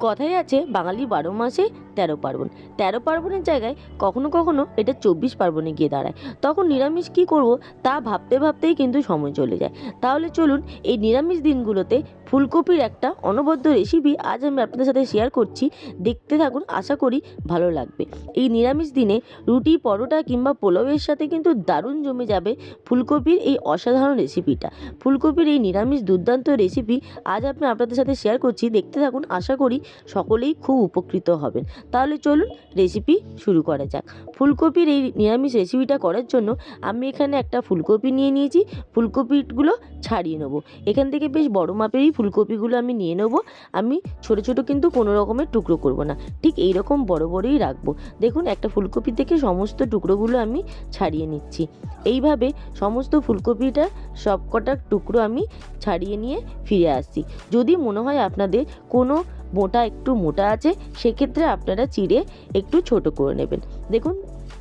কথাই আছে, বাঙালি বারো মাসে তেরো পার্বণ। তেরো পার্বণের জায়গায় কখনো কখনো এটা চব্বিশ পার্বণে গিয়ে দাঁড়ায়। তখন নিরামিষ কি করব তা ভাবতে ভাবতেই কিন্তু সময় চলে যায়। তাহলে চলুন এই নিরামিষ দিনগুলোতে ফুলকপির একটা অনবদ্য রেসিপি আজ আমি আপনাদের সাথে শেয়ার করছি। দেখতে থাকুন, আশা করি ভালো লাগবে। এই নিরামিষ দিনে রুটি, পরোটা কিংবা পোলাওয়ের সাথে কিন্তু দারুণ জমে যাবে ফুলকপির এই অসাধারণ রেসিপিটা ফুলকপির এই নিরামিষ দুর্দান্ত রেসিপি আজ আমি আপনাদের সাথে শেয়ার করছি। দেখতে থাকুন, আশা করি সকলেই খুব উপকৃত হবেন। তাহলে চলুন রেসিপি শুরু করা যাক। ফুলকপির এই নিরামিষ রেসিপিটা করার জন্য আমি এখানে একটা ফুলকপি নিয়ে নিয়েছি। ফুলকপিগুলো ছাড়িয়ে নেব। এখান থেকে বেশ বড় মাপেরই ফুলকপিগুলো আমি নিয়ে নেব। আমি ছোট ছোট কিন্তু কোনো রকমের টুকরো করব না। ঠিক এই রকম বড়, বড়ই রাখব। দেখুন, একটা ফুলকপি থেকে সমস্ত টুকরোগুলো আমি ছাড়িয়ে নিচ্ছি। এইভাবে সমস্ত ফুলকপিটা সবকটা টুকরো আমি ছাড়িয়ে নিয়ে ফিরে আসছি। যদি মনে হয় আপনাদের কোনো মোটা একটু মোটা আছে, সেক্ষেত্রে আপনারা চিড়ে একটু ছোট করে নেবেন। দেখুন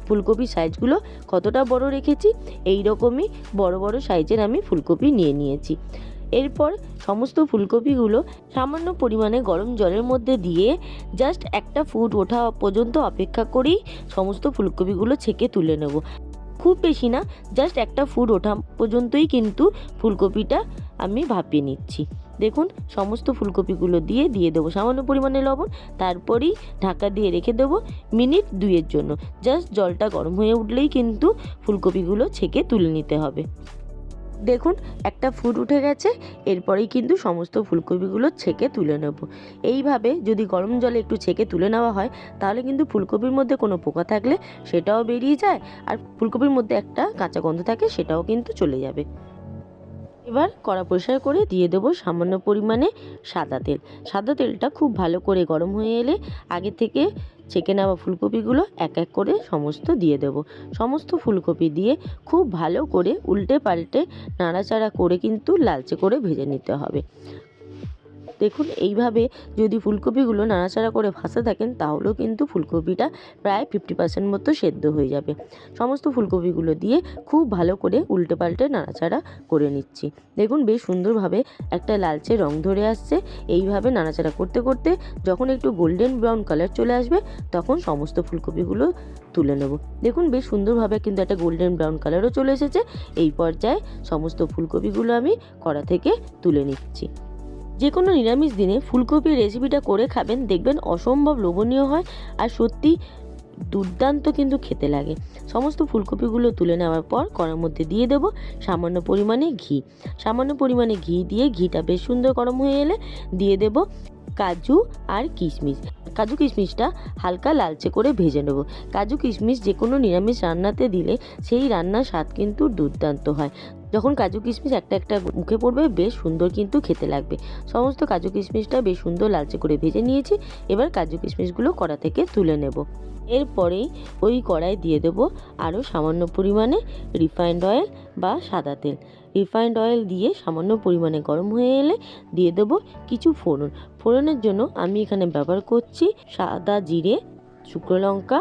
ফুলকপির সাইজগুলো কতটা বড় রেখেছি এই রকমই বড় বড় সাইজের আমি ফুলকপি নিয়ে নিয়েছি। এরপর সমস্ত ফুলকপিগুলো সামান্য পরিমাণে গরম জলের মধ্যে দিয়ে জাস্ট একটা ফুট ওঠা পর্যন্ত অপেক্ষা করেই সমস্ত ফুলকপিগুলো ছেঁকে তুলে নেব। খুব বেশি না জাস্ট একটা ফুট ওঠা পর্যন্তই কিন্তু ফুলকপিটা আমি ভাপিয়ে নিচ্ছি। দেখুন, সমস্ত ফুলকপিগুলো দিয়ে দিয়ে দেবো সামান্য পরিমাণে লবণ, তারপরেই ঢাকা দিয়ে রেখে দেবো মিনিট দুইয়ের জন্য। জাস্ট জলটা গরম হয়ে উঠলেই কিন্তু ফুলকপিগুলো ছেঁকে তুলে নিতে হবে। দেখুন, একটা ফুট উঠে গেছে, এরপরেই কিন্তু সমস্ত ফুলকপিগুলো ছেঁকে তুলে নেব। এইভাবে যদি গরম জলে একটু ছেঁকে তুলে নেওয়া হয়, তাহলে কিন্তু ফুলকপির মধ্যে কোনো পোকা থাকলে সেটাও বেরিয়ে যায়, আর ফুলকপির মধ্যে একটা কাঁচা গন্ধ থাকে সেটাও কিন্তু চলে যাবে। এবার কড়া পরিষ্কার করে দিয়ে দেবো সামান্য পরিমাণে সাদা তেল। সাদা তেলটা খুব ভালো করে গরম হয়ে এলে আগে থেকে ছেঁকে নেওয়া ফুলকপিগুলো এক এক করে সমস্ত দিয়ে দেব। সমস্ত ফুলকপি দিয়ে খুব ভালো করে উল্টে পাল্টে নাড়াচাড়া করে কিন্তু লালচে করে ভেজে নিতে হবে। দেখুন, এইভাবে যদি ফুলকপিগুলো নাড়াচাড়া করে ভাসা থাকেন, তাহলেও কিন্তু ফুলকপিটা প্রায় ফিফটি পার্সেন্ট মতো সেদ্ধ হয়ে যাবে। সমস্ত ফুলকপিগুলো দিয়ে খুব ভালো করে উল্টে পাল্টে নাড়াচাড়া করে নিচ্ছি। দেখুন, বেশ সুন্দরভাবে একটা লালচে রং ধরে আসছে। এইভাবে নাড়াচাড়া করতে করতে যখন একটু গোল্ডেন ব্রাউন কালার চলে আসবে, তখন সমস্ত ফুলকপিগুলো তুলে নেব। দেখুন, বেশ সুন্দরভাবে কিন্তু একটা গোল্ডেন ব্রাউন কালারও চলে এসেছে। এই পর্যায়ে সমস্ত ফুলকপিগুলো আমি কড়া থেকে তুলে নিচ্ছি। যে কোনো নিরামিষ দিনে ফুলকপির রেসিপিটা করে খাবেন, দেখবেন অসম্ভব লোভনীয় হয় আর সত্যি দুর্দান্ত কিন্তু খেতে লাগে। সমস্ত ফুলকপিগুলো তুলে নেওয়ার পর কড়ার মধ্যে দিয়ে দেব সামান্য পরিমাণে ঘি। সামান্য পরিমাণে ঘি দিয়ে ঘিটা বেশ সুন্দর গরম হয়ে এলে দিয়ে দেব কাজু আর কিশমিশ। কাজু কিশমিশটা হালকা লালচে করে ভেজে নেব। কাজু কিশমিশ যে কোনো নিরামিষ রান্নাতে দিলে সেই রান্নার স্বাদ কিন্তু দুর্দান্ত হয়। যখন কাজু কিশমিশ একটা একটা মুখে পড়বে, বেশ সুন্দর কিন্তু খেতে লাগবে। সমস্ত কাজু কিশমিশটা বেশ সুন্দর লালচে করে ভেজে নিয়েছি, এবার কাজু কিশমিশগুলো কড়া থেকে তুলে নেব। এরপরেই ওই কড়াই দিয়ে দেবো আরও সামান্য পরিমাণে রিফাইন্ড অয়েল বা সাদা তেল। রিফাইন্ড অয়েল দিয়ে সামান্য পরিমাণে গরম হয়ে এলে দিয়ে দেবো কিছু ফোড়ন। ফোড়নের জন্য আমি এখানে ব্যবহার করছি সাদা জিরে, শুকনো লঙ্কা,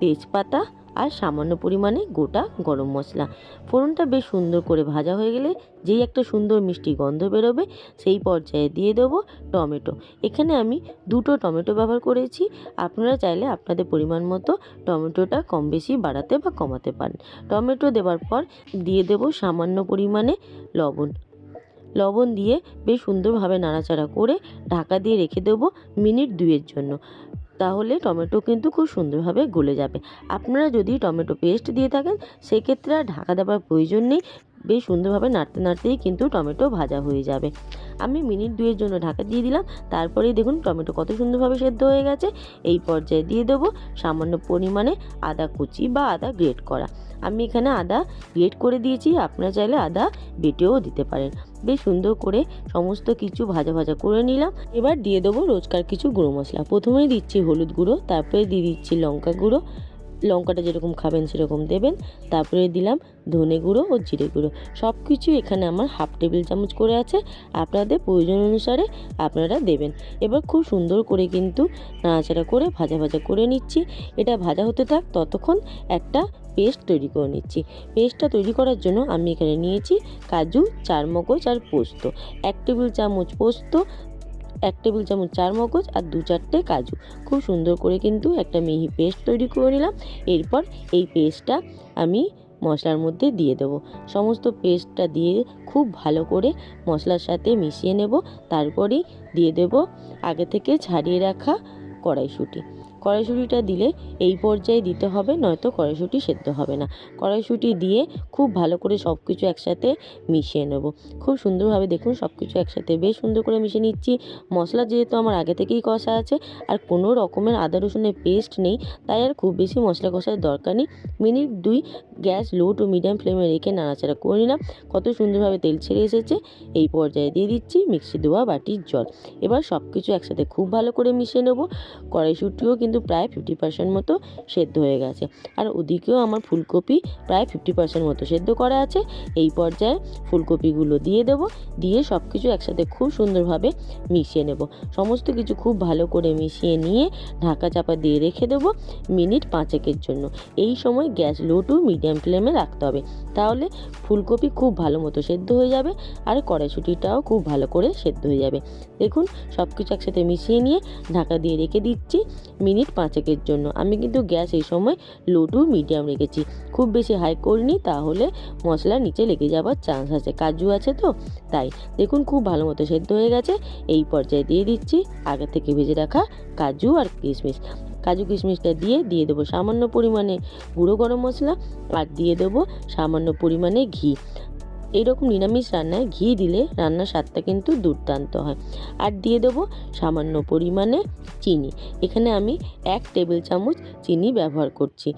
তেজপাতা আর সামান্য পরিমাণে গোটা গরম মশলা। ফোড়নটা বেশ সুন্দর করে ভাজা হয়ে গেলে যেই একটা সুন্দর মিষ্টি গন্ধ বেরোবে, সেই পর্যায়ে দিয়ে দেবো টমেটো। এখানে আমি দুটো টমেটো ব্যবহার করেছি। আপনারা চাইলে আপনাদের পরিমাণ মতো টমেটোটা কম বেশি বাড়াতে বা কমাতে পারেন। টমেটো দেওয়ার পর দিয়ে দেবো সামান্য পরিমাণে লবণ। লবণ দিয়ে বেশ সুন্দরভাবে নাড়াচাড়া করে ঢাকা দিয়ে রেখে দেবো মিনিট দুয়ের জন্য। তাহলে টমেটো কিন্তু খুব সুন্দরভাবে গলে যাবে। আপনারা যদি টমেটো পেস্ট দিয়ে থাকেন, সেক্ষেত্রে আর ঢাকা দেওয়ার প্রয়োজন নেই। বেশ সুন্দরভাবে নাড়তে নাড়তেই কিন্তু টমেটো ভাজা হয়ে যাবে। আমি মিনিট দুয়ের জন্য ঢাকা দিয়ে দিলাম। তারপরেই দেখুন টমেটো কত সুন্দরভাবে সেদ্ধ হয়ে গেছে। এই পর্যায়ে দিয়ে দেবো সামান্য পরিমাণে আদা কুচি বা আদা গ্রেট করা। আমি এখানে আদা গ্রেট করে দিয়েছি। আপনারা চাইলে আদা বেটেও দিতে পারেন। বেশ সুন্দর করে সমস্ত কিছু ভাজা ভাজা করে নিলাম। এবার দিয়ে দেবো রোজকার কিছু গুঁড়ো মশলা। প্রথমেই দিচ্ছি হলুদ গুঁড়ো, তারপরে দিয়ে দিচ্ছি লঙ্কা গুঁড়ো। লঙ্কাটা যেরকম খাবেন সেরকম দেবেন। তারপরে দিলাম ধনে গুঁড়ো ও জিরে গুঁড়ো। সব কিছু এখানে আমার হাফ টেবিল চামচ করে আছে। আপনাদের প্রয়োজন অনুসারে আপনারা দেবেন। এবার খুব সুন্দর করে কিন্তু নাড়াচাড়া করে ভাজা ভাজা করে নিচ্ছি। এটা ভাজা হতে থাক ততক্ষণ একটা পেস্ট তৈরি করে নিচ্ছি। পেস্টটা তৈরি করার জন্য আমি এখানে নিয়েছি কাজু চার মগজ আর পোস্ত। এক টেবিল চামচ পোস্ত এক টেবিল চামচ চার মগজ আর দু চারটে কাজু। খুব সুন্দর করে কিন্তু একটা মিহি পেস্ট তৈরি করে নিলাম। এরপর এই পেস্টটা আমি মশলার মধ্যে দিয়ে দেবো। সমস্ত পেস্টটা দিয়ে খুব ভালো করে মশলার সাথে মিশিয়ে নেব। তারপরেই দিয়ে দেব আগে থেকে ছাড়িয়ে রাখা কড়াইশুঁটি। কড়াইশুঁটিটা দিলে এই পর্যায়ে দিতে হবে, নয়তো কড়াইশুঁটি সেদ্ধ হবে না। কড়াইশুঁটি দিয়ে খুব ভালো করে সব কিছু একসাথে মিশিয়ে নেব। খুব সুন্দরভাবে দেখুন সব কিছু একসাথে বেশ সুন্দর করে মিশিয়ে নিচ্ছি। মশলা যেহেতু আমার আগে থেকেই কষা আছে, আর কোনো রকমের আদা রসুনের পেস্ট নেই, তাই আর খুব বেশি মশলা কষার দরকার নেই। মিনিট দুই গ্যাস লো টু মিডিয়াম ফ্লেমে রেখে নাড়াচাড়া করে নিলাম। কত সুন্দরভাবে তেল ছেড়ে এসেছে, এই পর্যায়ে দিয়ে দিচ্ছি মিক্সি দেওয়া বাটির জল। এবার সব কিছু একসাথে খুব ভালো করে মিশিয়ে নেব। কড়াইশুঁটিও কিন্তু প্রায় ফিফটি পার্সেন্ট মতো সেদ্ধ হয়ে গেছে। আর ওদিকেও আমার ফুলকপি প্রায় ফিফটি পার্সেন্ট মতো সেদ্ধ করা আছে। এই পর্যায়ে ফুলকপিগুলো দিয়ে দেব। দিয়ে সব কিছু একসাথে খুব সুন্দরভাবে মিশিয়ে নেব। সমস্ত কিছু খুব ভালো করে মিশিয়ে নিয়ে ঢাকা চাপা দিয়ে রেখে দেবো মিনিট পাঁচেকের জন্য। এই সময় গ্যাস লো টু মিডিয়াম ফ্লেমে রাখতে হবে। তাহলে ফুলকপি খুব ভালো মতো সেদ্ধ হয়ে যাবে আর কড়াইশুঁটিটাও খুব ভালো করে সেদ্ধ হয়ে যাবে। দেখুন সব কিছু একসাথে মিশিয়ে নিয়ে ঢাকা দিয়ে রেখে দিচ্ছি। মিনিট পাঁচেকের জন্য। আমি কিন্তু গ্যাস এই সময় লো টু মিডিয়াম রেখেছি। খুব বেশি হাই করিনি, তাহলে মশলা নিচে লেগে যাওয়ার চান্স আছে। কাজু আছে তো, তাই দেখুন খুব ভালো মতো সেদ্ধ হয়ে গেছে। এই পর্যায়ে দিয়ে দিচ্ছি আগে থেকে ভেজে রাখা কাজু আর কিশমিশ। কাজু কিশমিশটা দিয়ে দিয়ে দেবো সামান্য পরিমাণে গুঁড়ো গরম মশলা আর দিয়ে দেবো সামান্য পরিমাণে ঘি। এইরকম নিরামিষ রান্নায় ঘি দিলে রান্নার স্বাদটা কিন্তু দুর্দান্ত হয়। আর দিয়ে দেবো সামান্য পরিমাণে চিনি। এখানে আমি এক টেবিল চামচ চিনি ব্যবহার করছি।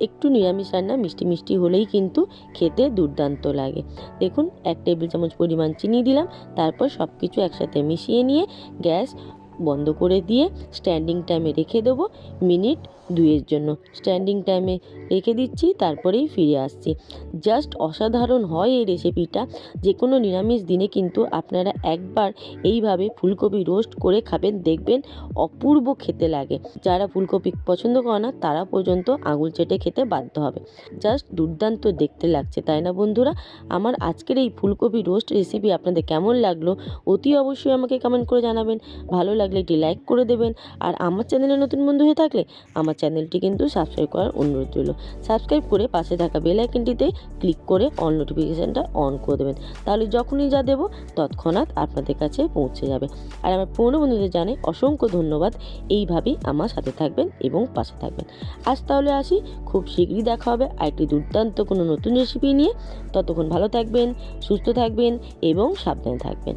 একটু নিরামিষ রান্না মিষ্টি মিষ্টি হলেই কিন্তু খেতে দুর্দান্ত লাগে। দেখুন, এক টেবিল চামচ পরিমাণ চিনি দিলাম। তারপর সব কিছু একসাথে মিশিয়ে নিয়ে গ্যাস বন্ধ করে দিয়ে স্ট্যান্ডিং টাইমে রেখে দেবো মিনিট দুইয়ের জন্য। স্ট্যান্ডিং টাইমে রেখে দিচ্ছি, তারপরেই ফিরে আসছি। জাস্ট অসাধারণ হয় এই রেসিপিটা যে কোনো নিরামিষ দিনে কিন্তু আপনারা একবার এইভাবে ফুলকপি রোস্ট করে খাবেন, দেখবেন অপূর্ব খেতে লাগে। যারা ফুলকপি পছন্দ করে না, তারা পর্যন্ত আঙুল চেটে খেতে বাধ্য হবে। জাস্ট দুর্দান্ত দেখতে লাগছে, তাই না বন্ধুরা? আমার আজকের এই ফুলকপি রোস্ট রেসিপি আপনাদের কেমন লাগল? অতি অবশ্যই আমাকে কমেন্ট করে জানাবেন। ভালো লাগলে একটি লাইক করে দেবেন। আর আমার চ্যানেলে নতুন বন্ধু হয়ে থাকলে আমার চ্যানেলটি কিন্তু সাবস্ক্রাইব করার অনুরোধ রইল। সাবস্ক্রাইব করে পাশে থাকা বেল আইকনটিতে ক্লিক করে অল নোটিফিকেশানটা অন করে দেবেন। তাহলে যখনই যা দেবো তৎক্ষণাৎ আপনাদের কাছে পৌঁছে যাবে। আর আমার পুরনো বন্ধুদের জানাই অসংখ্য ধন্যবাদ। এইভাবেই আমার সাথে থাকবেন এবং পাশে থাকবেন। আজ তাহলে আসি। খুব শীঘ্রই দেখা হবে আরেকটি দুর্দান্ত কোনো নতুন রেসিপি নিয়ে। ততক্ষণ ভালো থাকবেন, সুস্থ থাকবেন এবং সাবধানে থাকবেন।